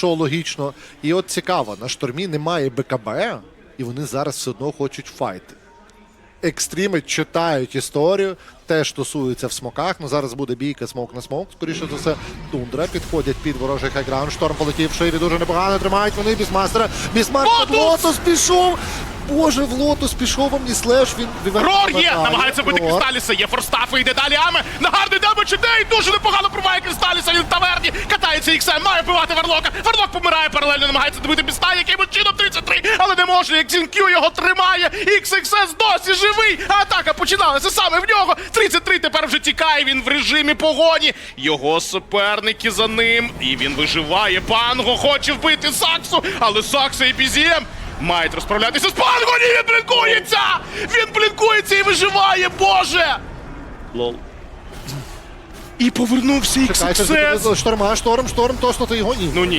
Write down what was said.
що логічно. І от цікаво, на штормі немає БКБ, і вони зараз все одно хочуть файти. Екстріми читають історію, теж стосується в смоках. Ну зараз буде бійка смок на смок. Скоріше за все, тундра підходять під ворожий хайграунд. Шторм полетів ширі дуже непогано. Тримають вони бісмастера. Бісмастер в лотус пішов. Боже, в лотус пішов вам і слеш. Він Рор є! Намагається бити Кристаліса. Є форстафи, йде далі Аме. На гарний демедж іде і дуже непогано пробиває Кристаліса. Він в таверні. Катається має вбивати Варлока. Варлок помирає паралельно, намагається добити біста, якимось чином 33, але не може. Як Зінкю його тримає. XXS досі живий. Атака починалася саме в нього. 33 тепер вже тікає. Він в режимі погоні. Його суперники за ним. І він виживає. Панго хоче вбити Саксу, але Сакса і Бізієм мають розправлятися з Панго. Ні, він блінкується! Він блінкується і виживає, боже! Лол. І повернувся Чекайте, XXS. шторма, шторм, шторм, точно ти його ні. Ну ні.